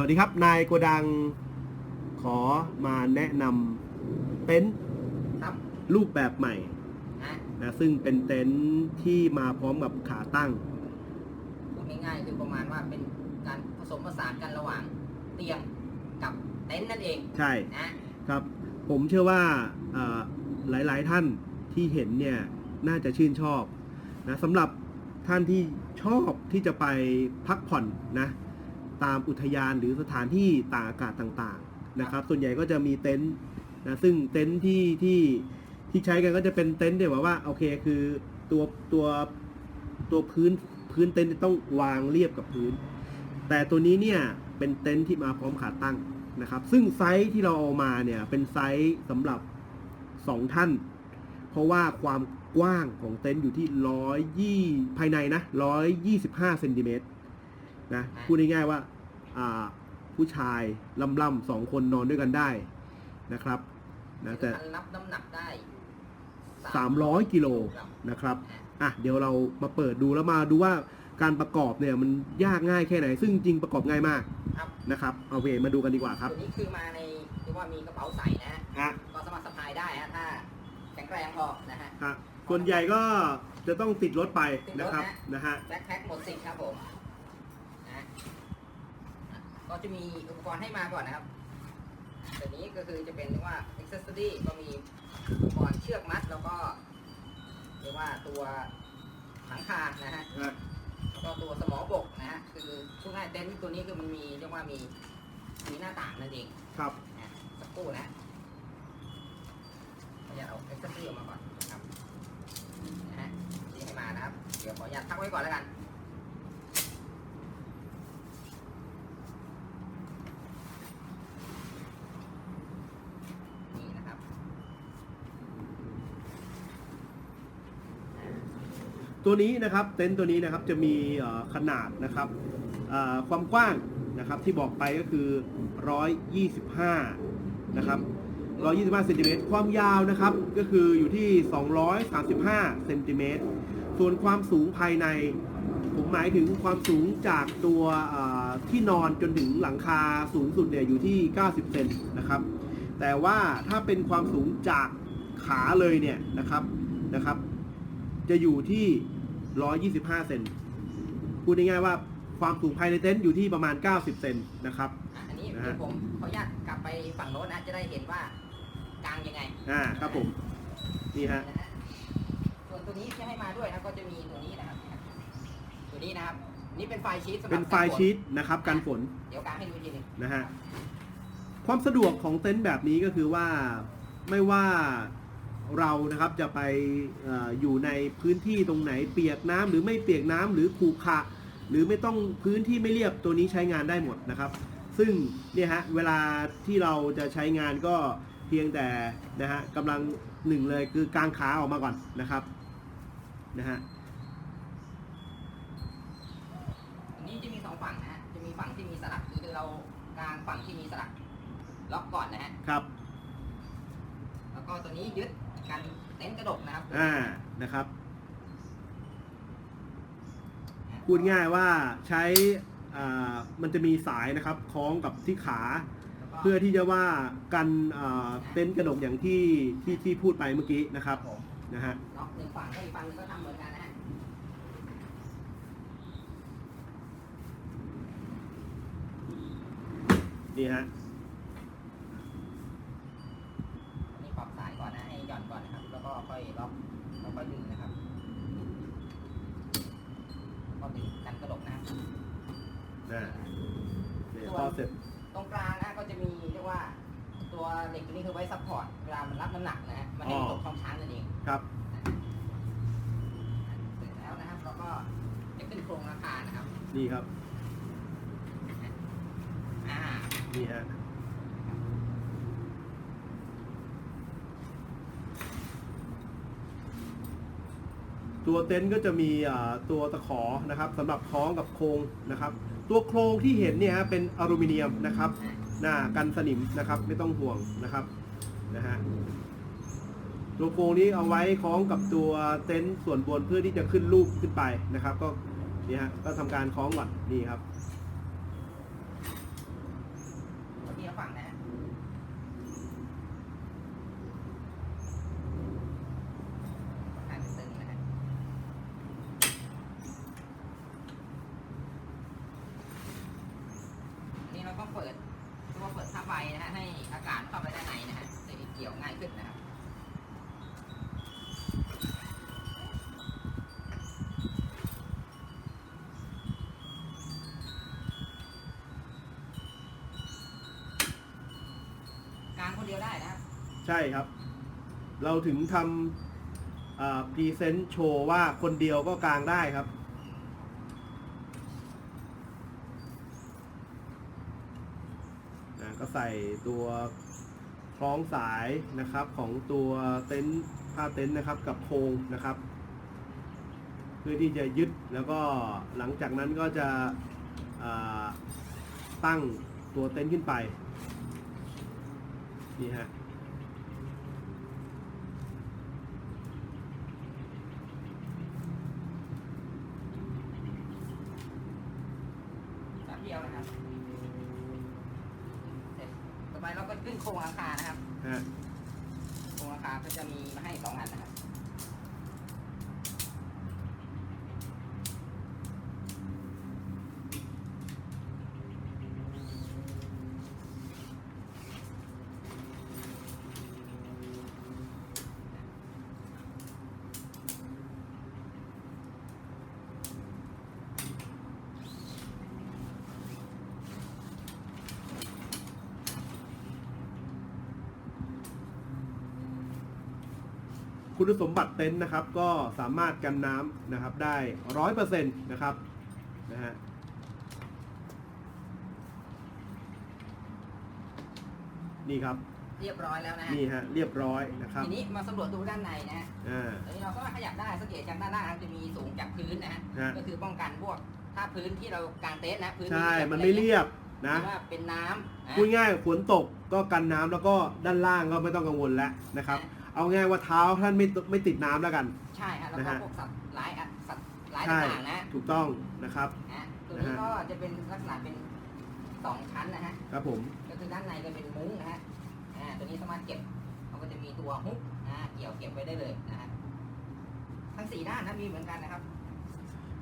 วัสดีครับ นายโกดังขอมาแนะนำเต็นท์ครับรูปแบบใหม่นะนะซึ่งเป็นเต็นท์ที่มาพร้อมกับขาตั้ง พูดง่ายๆคือประมาณว่าเป็นการผสมผสานกันระหว่างเตียงกับเต็นท์นั่นเองใช่นะครับ ผมเชื่อว่าเอ่อหลายๆท่านที่เห็นเนี่ยน่าจะชื่นชอบนะสำหรับท่านที่ชอบที่จะไปพักผ่อนนะ ตามอุทยานหรือสถานที่ตากอากาศต่างๆนะครับ ส่วนใหญ่ก็จะมีเต็นท์นะซึ่งเต็นท์ที่ที่ที่ใช้กันก็จะเป็นเต็นท์ที่แบบว่าโอเคคือตัวตัวตัวพื้นพื้นเต็นท์จะต้องวางเรียบกับพื้น แต่ตัวนี้เนี่ยเป็นเต็นท์ที่มาพร้อมขาตั้งนะครับ ซึ่งไซส์ที่เราเอามาเนี่ยเป็นไซส์สำหรับ 2 ท่าน เพราะว่าความกว้างของเต็นท์อยู่ที่ร้อยยี่ภายในนะร้อยยี่สิบห้าเซนติเมตร นะพูดง่ายๆว่าอ่าผู้ชายล่ำๆสองคนนอนด้วยกันได้นะครับนะแต่มันรับน้ำหนักได้300กิโลครับนะครับนะอะเดี๋ยวเรามาเปิดดูแล้วมาดูว่าการประกอบเนี่ยมันยากง่ายแค่ไหน ซึ่งจริงประกอบง่ายมากครับนะครับเอาเวมาดูกันดีกว่าครับตัวนี้คือมาในเรียกว่ามีกระเป๋าใส่นะฮะฮะก็สามารถสะพายได้ฮะถ้าแข็งแรงพอนะฮะฮะส่วนใหญ่ก็จะต้องติดรถไปติดรถนะครับนะนะฮะแบ็คแพ็คหมดสิทธิ์ครับผมนะ ก็จะมีอุปกรณ์ให้มาก่อนนะครับตัวนี้ก็คือจะเป็นเรียกว่า accessory ก็มีอุปกรณ์เชือกมัด แล้วก็เรียกว่าตัวหลังคานะฮะฮะแล้วก็ตัวสมอบกนะฮะคือพูดง่ายเต็นท์ตัวนี้คือมันมีเรียกว่ามีมีหน้าต่างนั่นเองครับนะสักครู่นะขออนุญาตเอาเอ็กซ์ตรีออกมาก่อนนะครับนะฮะที่ให้มานะครับ เดี๋ยวขออนุญาตพักไว้ก่อนแล้วกันนี่นะครับ ตัวนี้นะครับเต็นท์ตัวนี้นะครับจะมีขนาดนะครับความกว้างนะครับที่บอกไปก็คือ 125 นะครับ 125 เซนติเมตร ความยาวนะครับก็คืออยู่ที่ 235 เซนติเมตร ส่วนความสูงภายใน ผมหมายถึงความสูงจากตัวที่นอนจนถึงหลังคาสูงสุดเนี่ยอยู่ที่ 90 เซนนะครับ แต่ว่าถ้าเป็นความสูงจากขาเลยเนี่ยนะครับนะครับ จะอยู่ที่ 125 เซนพูดง่ายๆว่าความสูงภายในเต็นท์อยู่ที่ประมาณ 90 เซนนะครับ อะอันนี้นะฮะ เดี๋ยวผมขออนุญาตกลับไปฝั่งโน้นนะจะได้เห็นว่ากลางยังไงอ่าครับผมนี่ฮะ นะฮะส่วนตัวนี้ที่ให้มาด้วยนะก็จะมีตัวนี้นะครับ ตัวนี้นะครับ นี่เป็นไฟล์ชีตสำหรับเป็นไฟล์ชีตนะครับกันฝนเดี๋ยวกางให้ดูอีกทีหนึงนะฮะความสะดวกของเต็นท์แบบนี้ก็คือว่าไม่ว่า เรานะครับจะไปเอออยู่ในพื้นที่ตรงไหนเปียกน้ำหรือไม่เปียกน้ำหรือขรุขระหรือไม่ต้องพื้นที่ไม่เรียบตัวนี้ใช้งานได้หมดนะครับ ซึ่งเนี่ยฮะเวลาที่เราจะใช้งานก็เพียงแต่นะฮะกำลังหนึ่งเลยคือกางขาออกมาก่อนนะครับนะฮะอันนี้จะมีสองฝั่งนะฮะจะมีฝั่งที่มีสลักคือเรากางฝั่งที่มีสลักล็อกก่อนนะฮะครับ แล้วก็ตัวนี้ยึด กันเต็นท์กระดกนะครับอ่านะครับ พูดง่ายว่าใช้อ่ามันจะมีสายนะครับคล้องกับที่ขาแล้วก็เพื่อที่จะว่ากันอ่าเต็นท์กระดกอย่างที่ที่ที่พูดไปเมื่อกี้นะครับผมนะฮะล็อกหนึ่งฝั่งก็อีกฝั่งหนึงก็ทำเหมือนกันนะฮะนี่ฮะ อันนี้ปรับสาย ก่อนนะให้หย่อนก่อนนะครับ แล้วก็ค่อยล็อกแล้วก็ดึงนะครับก็ดึงกันกระดกนะครับนะนี่พอเสร็จตรงกลางนะก็จะมีเรียกว่า ตัวเหล็กตัวนี้คือไว้ซัพพอร์ตเวลามันรับน้ำหนักนะฮะมันให้มันตกช่องช้างนั่นเองครับเสร็จแล้วนะครับแล้วก็จะขึ้นโครงราคานะครับนี่ครับ อ่านี่ฮะ ตัวเต็นท์ก็จะมีตัวตะขอนะครับสำหรับคล้องกับโครงนะครับ ตัวโครงที่เห็นเนี่ยฮะเป็นอลูมิเนียมนะครับหน้ากันสนิมนะครับไม่ต้องห่วงนะครับนะฮะตัวโครงนี้เอาไว้คล้องกับตัวเต็นท์ส่วนบนเพื่อที่จะขึ้นรูปขึ้นไปนะครับ ก็นี่ฮะก็ทำการคล้องก่อนนี่ครับายขึ้นนะคะกลางคนเดียวได้นะครับใช่ครับ เราถึงทำพรีเซนต์โชว์ว่าคนเดียวก็กลางได้ครับก็ใส่ตัว คล้องสายนะครับของตัวเต็นท์ผ้าเต็นท์นะครับกับโครงนะครับ เพื่อที่จะยึดแล้วก็หลังจากนั้นก็จะตั้งตัวเต็นท์ขึ้นไปนี่ฮะ แป๊บเดียวนะครับเสร็จต่อไปเราก็ขึ้นโครงหลังคานะครับ ฮะ โครงหลังคาก็จะมีมาให้สองอันนะครับ คุณสมบัติเต็นท์นะครับ ก็สามารถกันน้ำนะครับได้ร้อยเปอร์เซ็นต์นะครับนะฮะนี่ครับเรียบร้อยแล้วนะฮะนี่ฮะเรียบร้อยนะครับ ทีนี้มาสำรวจดูด้านในนะฮะอ่าตอนนี้เราก็ขยับได้สังเกตจากด้านหน้านะครับจะมีสูงจากพื้นนะฮะฮะก็คือป้องกันพวกถ้าพื้นที่เรากางเต็นท์นะพื้นใช่เรียบมันไม่เรียบหนะรือว่าเป็นน้ำนะพูดง่ายๆฝนตกก็กันน้ำแล้วก็ด้านล่างก็ไม่ต้องกังวลแล้วนะครับ เอาง่ายว่าเท้าท่านไม่ไม่ติดน้ำแล้วกัน ใช่ฮะแล้วนะก็ฮะ พวกสัตว์หลายอะสัตว์หลายใช่ ต่างๆนะถูกต้องนะครับ ฮะตัวนี้นะฮะ ก็จะเป็นลักษณะเป็นสองชั้นนะฮะ ครับผม ก็คือด้านในก็เป็นมุ้งนะฮะ อ่า ตัวนี้สามารถเก็บเขาก็จะมีตัวฮุกนะฮะเกี่ยวเก็บไว้ได้เลยนะฮะ ทั้งสี่ด้านนะมีเหมือนกันนะครับ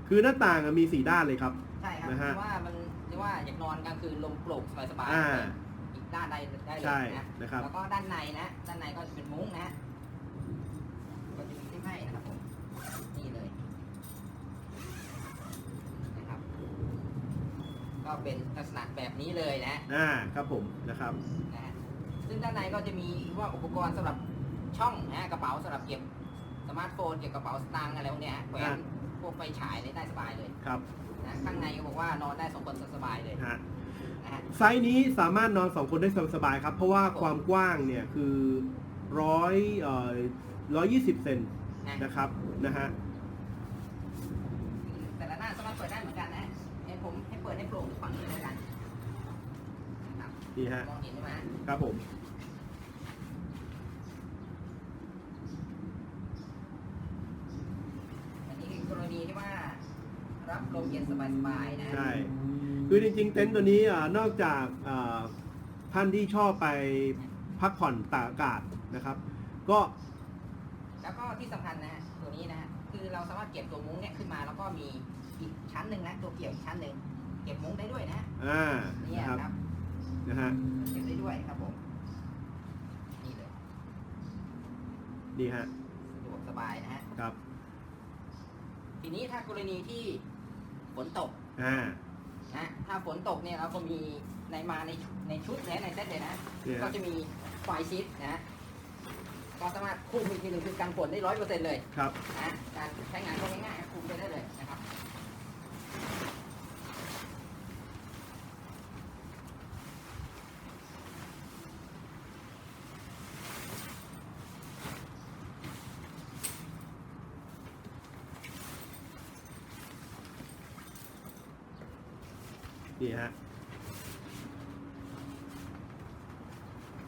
คือหน้าต่างอะมีสี่ด้านเลยครับ ใช่ครับนะเพฮะราะว่ามันเรียกว่าอยากนอนกลางคืนลมโปร่งสบายอ่าๆอีก ด้านใดได้เลใช่ยนะนะครับ แล้วก็ด้านในนะ ด้านในก็จะเป็นมุ้งนะฮะก็จะมีที่ให้นะครับผม นี่เลยนะครับ ก็เป็นลักษณะแบบนี้เลยนะอ่าครับผมนะครับ นะฮะซึ่งด้านในก็จะมีว่าอุปกรณ์สำหรับช่องนะฮะกระเป๋าสำหรับเก็บสมาร์ทโฟนเก็บกระเป๋าสตางค์อะไรพวกเนี้ยฮะแขวนอ่าพวกไฟฉายเนี่ยได้สบายเลยครับ นะข้างในก็บอกว่านอนได้สองคนสบายเลย ฮะนะฮะ ไซส์นี้สามารถนอนสองคนได้สบายๆครับ เพราะว่าความกว้างเนี่ยคือร้อยเอ่อร้อยยี่สิบเซนนะนะครับนะฮะแต่ละหน้าสามารถเปิดได้เหมือนกันนะให้ผมให้เปิดให้โปร่งทุกฝั่งเลยแล้วกันนะครับนี่ฮะมองเห็นใช่ไหมครับผมอันนี้คือกรณีที่ว่ารับลมเย็นสบายๆนะใช่ คือจริงๆ เต็นท์ตัวนี้อ่านอกจากอ่าท่านที่ชอบไปพักผ่อนตากอากาศนะครับ ก็แล้วก็ที่สำคัญนะฮะตัวนี้นะฮะคือเราสามารถเก็บตัวมุ้งเนี่ยขึ้นมา แล้วก็มีอีกชั้นหนึ่งนะตัวเกี่ยวอีกชั้นหนึ่งเก็บมุ้งได้ด้วยนะฮะอ่าเนี่ยนะครับครับนะฮะเก็บได้ด้วยครับผมนี่เลยนี่ฮะสะดวกสบายนะฮะครับ ทีนี้ถ้ากรณีที่ฝนตกอ่า นะถ้าฝนตกเนี่ยเราก็มีในมาในในชุดเนี่ยในเซตเลยนะเนี่ยก็จะมีไฟชิดนะก็สามารถคุมอีกทีหนึ่งคือกันฝนได้ร้อยเปอร์เซ็นต์เลยครับ นะการใช้งานก็ง่ายๆคุมไปได้เลยนะครับ นี่ฮะ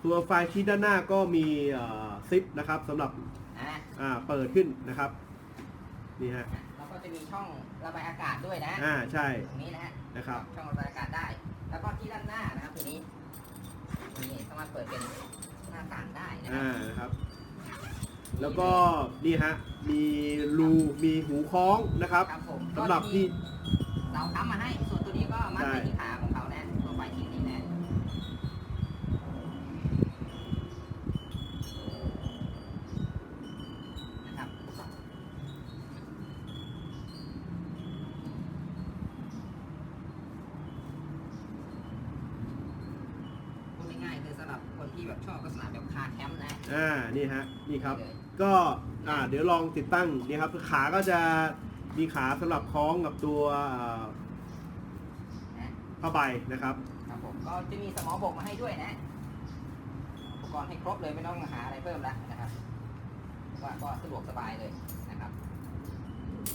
ตัวไฟล์ชีตด้านหน้าก็มีเอ่อซิปนะครับสำหรับนะอ่าเปิดขึ้นนะครับนี่ฮะแล้วก็จะมีช่องระบายอากาศด้วยนะอ่าใช่ ตรงนี้นะฮะนะครับ ช่องระบายอากาศได้ แล้วก็ที่ด้านหน้านะครับตัวนี้นี่สามารถเปิดเป็นหน้าต่างได้นะครัอ่าบนะครับ แล้วก็นี่ฮะมีรูมีหูคล้องนะครับครับผมสำหรับที่ เราทำมาให้ส่วนตัวนี้ก็มัดใช่ไปที่ขาของเขานะตัวไฟชิ้นนี้นะนะครับ พูดง่ายๆคือสำหรับคน ที่ที่แบบชอบลักษณะแบบคาร์แคมป์นะอ่านี่ฮะนี่ครับ เลยก็อ่าเดี๋ยวลองติดตั้งนี่ครับขาก็จะมีขาสำหรับคล้องกับตัวอ่านะผ้าใบนะครับ ครับผมก็จะมีสมอบกมาให้ด้วยนะ อุปกรณ์ให้ครบเลยไม่ต้องหาอะไรเพิ่มแล้วนะครับว่าก็สะดวกสบายเลยนะครับ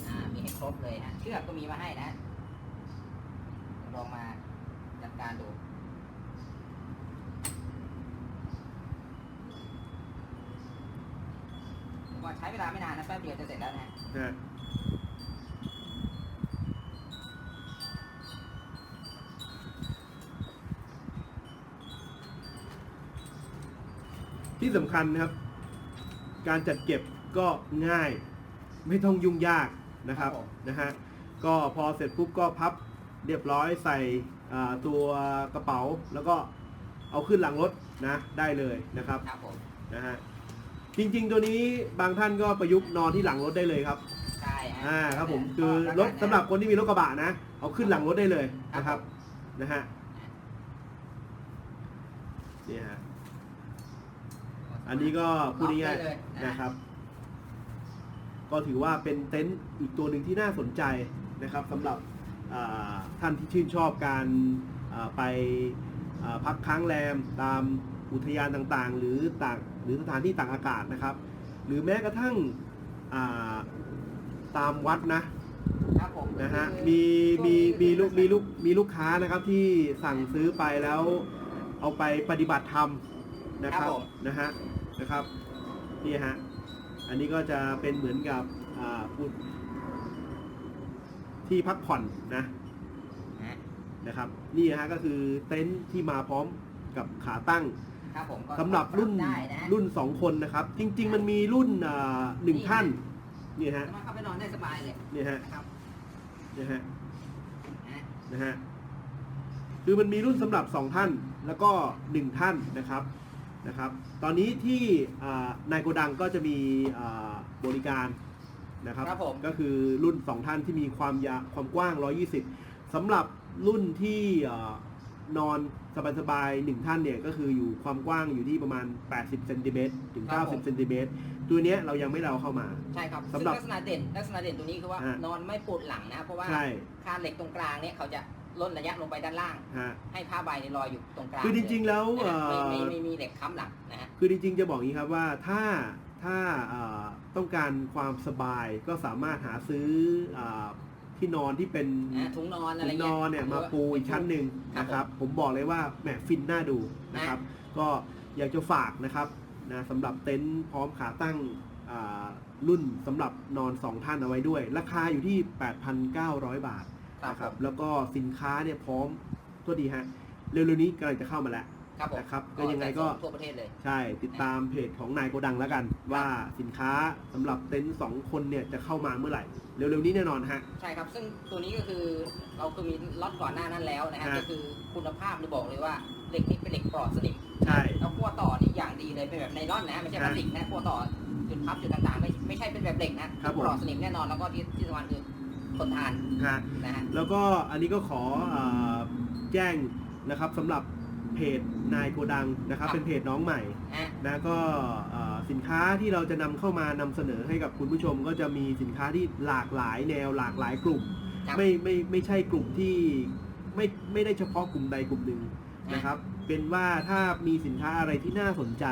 อ่ามีให้ครบเลยฮะเชือกก็มีมาให้นะลองมาจัดการดู ก็ใช้เวลาไม่นานนะแป๊บเดียวจะเสร็จแล้วนะฮะนะฮะที่สำคัญนะครับ การจัดเก็บก็ง่าย ไม่ต้องยุ่งยากนะครับครับผม นะฮะก็พอเสร็จปุ๊บก็พับเรียบร้อยใส่อ่าตัวกระเป๋าแล้วก็เอาขึ้นหลังรถนะได้เลยนะครับครับผม นะฮะ จริง ๆ ตัวนี้บางท่านก็ประยุกต์นอนที่หลังรถได้เลยครับ ใช่ฮะอ่าครับผมคือรถสำหรับคนที่มีรถกระบะนะ เอาขึ้นหลังรถได้เลยนะครับนะฮะนี่ฮะอันนี้ก็พูดง่ายล็อกได้เลยๆนะครับ ก็ถือว่าเป็นเต็นท์อีกตัวหนึ่งที่น่าสนใจนะครับสำหรับอ่าท่านที่ชื่นชอบการอ่าไปอ่าพักค้างแรมตามอุทยานต่างๆ หรือต่าง หรือสถานที่ต่างอากาศนะครับ หรือแม้กระทั่งอ่าตามวัดนะครับผมนะฮะคือมีมีมีลูกมีลูกกมีลูกค้านะครับที่สั่งซื้อไปแล้วเอาไปปฏิบัติธรรมนะครับนะฮะนะครับนี่ฮะอันนี้ก็จะเป็นเหมือนกับอ่าพูดที่พักผ่อนนะนะครับ นี่ฮะก็คือเต็นท์ที่มาพร้อมกับขาตั้ง ครับผมก็สำหรับรุ่นได้นะรุ่นสองคนนะครับ จริง ๆ มันมีรุ่นอ่าหนึ่งท่านนี่ฮะสามารถเข้าไปนอนได้สบายเลยนี่ฮะนะครับนี่ฮะนะนะฮะคือมันมีรุ่นสำหรับสองท่านแล้วก็หนึ่งท่านนะครับนะครับ ตอนนี้ที่อ่านายโกดังก็จะมีอ่าบริการนะครับครับผม ก็คือรุ่นสองท่านที่มีความยาวความกว้าง 120สำหรับรุ่นที่อ่า นอนสบายๆหนึ่งท่านเนี่ยก็คืออยู่ความกว้างอยู่ที่ประมาณ 80เซนติเมตรถึง90เซนติเมตรตัวเนี้ยเรายังไม่ได้เอาเข้ามา ใช่ครับสำหรับซึ่งลักษณะเด่นลักษณะเด่นตัวนี้คือว่าฮะ นอนไม่ปวดหลังนะเพราะว่าใช่คานเหล็กตรงกลางเนี่ยเขาจะล่นระยะลงไปด้านล่าง ฮะให้ผ้าใบเนี่ยลอยอยู่ตรงกลางคือจริง ๆ แล้วเลยนะฮะเอ่อไม่ไม่ไม่มีเหล็กค้ำหลังนะฮะ คือจริงๆ จะบอกอย่างนี้ครับว่าถ้าถ้าเอ่อต้องการความสบายก็สามารถหาซื้ออา ที่นอนที่เป็นนะถุงนอนอะไรถุงนเงี้ย อนเนี่ยมาปูอีกชั้นหนึ่งครับนะครับผมบอกเลยว่าแหมฟินน่าดูนะครับ ก็อยากจะฝากนะครับนะสำหรับเต็นท์พร้อมขาตั้งอ่ารุ่นสำหรับนอน 2 ท่านเอาไว้ด้วย ราคาอยู่ที่ 8,900 บาทครับนะผมแล้วก็สินค้าเนี่ยพร้อมตัวดีฮะเร็วๆนี้กำลังจะเข้ามาแล้ว ครับผมนะครับก็ยังไงก็จะส่ทั่วประเทศเลย ใช่ติดตามเพจของนายโกดังแล้วกัน ว่าสินค้าสำหรับเต็นท์สองคนเนี่ยจะเข้ามาเมื่อไหร่ เร็วๆนี้แน่นอนฮะ ใช่ครับ ซึ่งตัวนี้ก็คือเราคือมีล็อตก่อนหน้านั้นแล้วนะฮะฮะก็คือคุณภาพเนี่ยบอกเลยว่าเหล็กนี่เป็นเหล็กปลอดสนิมใช่แล้วขั้วต่อนี่อย่างดีเลยเป็นแบบไนลอนนะไม่ใช่พลาสติกนะขั้วต่อจุดพับจุดต่างๆ ไม่ไม่ใช่เป็นแบบเหล็กนะครับผม ปลอดสนิมแน่นอนแล้วก็ที่ที่สำคัญคือทนทานฮะนะฮะ แล้วก็อันนี้ก็ขอเออแจ้งนะครับสำหรับ เพจนายโกดังนะครับ เป็นเพจน้องใหม่ฮะนะก็เอ่อสินค้าที่เราจะนำเข้ามานำเสนอให้กับคุณผู้ชม ก็จะมีสินค้าที่หลากหลายแนวหลากหลายกลุ่ม ครับไม่ไม่ไม่ใช่กลุ่มที่ไม่ไม่ได้เฉพาะกลุ่มใดกลุ่มหนึ่งนะครับ เป็นว่าถ้ามีสินค้าอะไรที่น่าสนใจ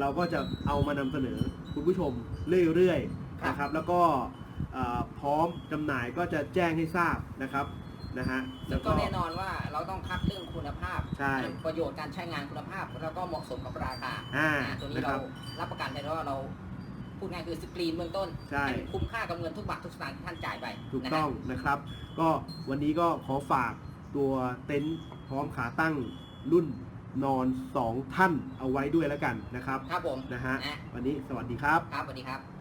เราก็จะเอามานำเสนอคุณผู้ชมเรื่อยๆนะครับ แล้วก็เอ่อพร้อมจำหน่ายก็จะแจ้งให้ทราบนะครับ นะฮะซึ่งก็แน่นอนว่าเราต้องคัดเรื่องคุณภาพ ใช่ประโยชน์การใช้งานคุณภาพ แล้วก็เหมาะสมกับราคาอ่าอ่าตัวนี้นะคเรารับรับประกันได้เลยว่าเราพูดง่ายคือสกรีนเบื้องต้นใช่ห้มันคุ้มค่ากับเงินทุกบาททุกสตางค์ที่ท่านจ่ายไปถูกนะฮะต้องนะครับ ก็วันนี้ก็ขอฝากตัวเต็นท์พร้อมขาตั้งรุ่นนอน 2 ท่านเอาไว้ด้วยแล้วกันนะครับ ครับผมนะฮะนะวันนี้สวัสดีครับ ครับสวัสดีครับ